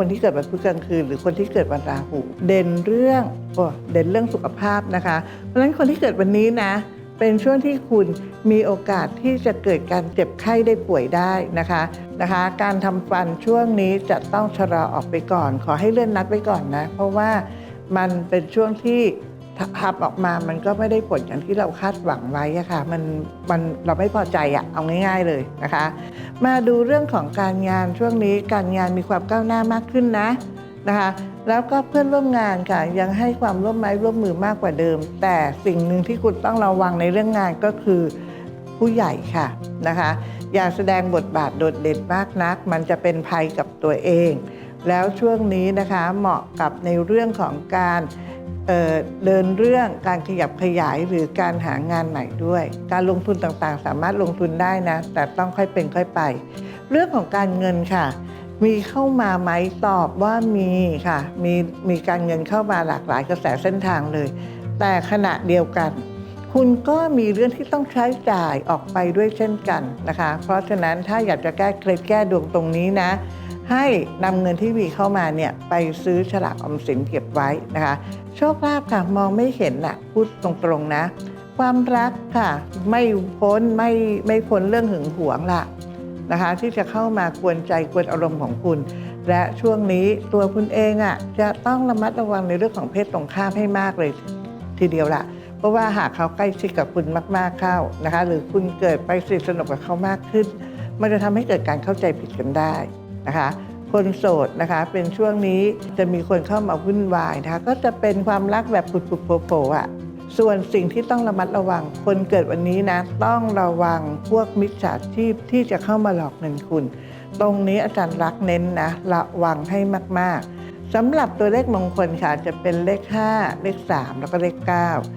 คนที่เกิดวันพุธกลางคืนหรือคนที่เกิดวันราหูเด่นเรื่องโอ้เด่นเรื่องสุขภาพนะคะ เพราะฉะนั้นคนที่เกิดวันนี้นะ เป็นช่วงที่คุณมีโอกาสที่จะเกิดการเจ็บไข้ได้ป่วยได้นะคะนะคะ การทำฟันช่วงนี้จะต้องชะลอออกไปก่อน ขอให้เลื่อนนัดไว้ก่อนนะ เพราะว่ามันเป็นช่วงที่ ทำออกมามันก็ไม่ได้ผลอย่างที่เราคาดหวังไว้อะค่ะมันมันเราไม่พอใจอะเอาง่าย ๆเลยนะคะ มาดูเรื่องของการงานช่วงนี้การงานมีความก้าวหน้ามากขึ้นนะนะคะแล้วก็เพื่อนร่วมงานค่ะ ยังให้ความร่วมไม้ร่วมมือมากกว่าเดิม แต่สิ่งหนึ่งที่คุณต้องระวังในเรื่องงานก็คือผู้ใหญ่ค่ะนะคะ อย่าแสดงบทบาทโดดเด่นมากนัก มันจะเป็นภัยกับตัวเอง แล้วช่วงนี้นะคะเหมาะกับในเรื่องของการ เดินเรื่องการขยับขยายหรือการหางานใหม่ด้วย การลงทุนต่างๆ สามารถลงทุนได้นะ แต่ต้องค่อยเป็นค่อยไป เรื่องของการเงินค่ะ มีเข้ามาไหมตอบว่ามีค่ะ มีมีการเงินเข้ามาหลากหลายกระแสเส้นทางเลย แต่ขณะเดียวกัน คุณก็มีเรื่องที่ต้องใช้จ่ายออกไปด้วยเช่นกันนะคะ เพราะฉะนั้นถ้าอยากจะแก้เคล็ดแก้ดวงตรงนี้นะ ให้นำเงินที่มีเข้ามาเนี่ยไปซื้อฉลากออมสินเก็บไว้นะคะ โชคลาภค่ะมองไม่เห็นน่ะพูดตรงๆนะ ความรักค่ะไม่พ้นไม่ไม่พ้นเรื่องหึงหวงละนะคะ ที่จะเข้ามากวนใจกวนอารมณ์ของคุณ และช่วงนี้ตัวคุณเองอะจะต้องระมัดระวังในเรื่องของเพศตรงข้ามให้มากเลยทีเดียวละเพราะว่าหากเขาใกล้ชิดกับคุณมาก ๆเข้านะคะ หรือคุณเกิดไปสนิทสนมกับเขามากขึ้น มันจะทำให้เกิดการเข้าใจผิดกันได้ นะคะ คนโสดนะคะเป็นช่วงนี้จะมีคนเข้ามาวุ่นวายนะคะ ก็จะเป็นความรักแบบปุดๆโผล่อะส่วนสิ่งที่ต้องระมัดระวัง คนเกิดวันนี้นะ ต้องระวังพวกมิจฉาชีพที่จะเข้ามาหลอกเงินคุณ ตรงนี้อาจารย์รักเน้นนะระวังให้มาก ๆสำหรับตัวเลขมงคลค่ะจะเป็นเลข 5 เลข 3 แล้วก็เลข 9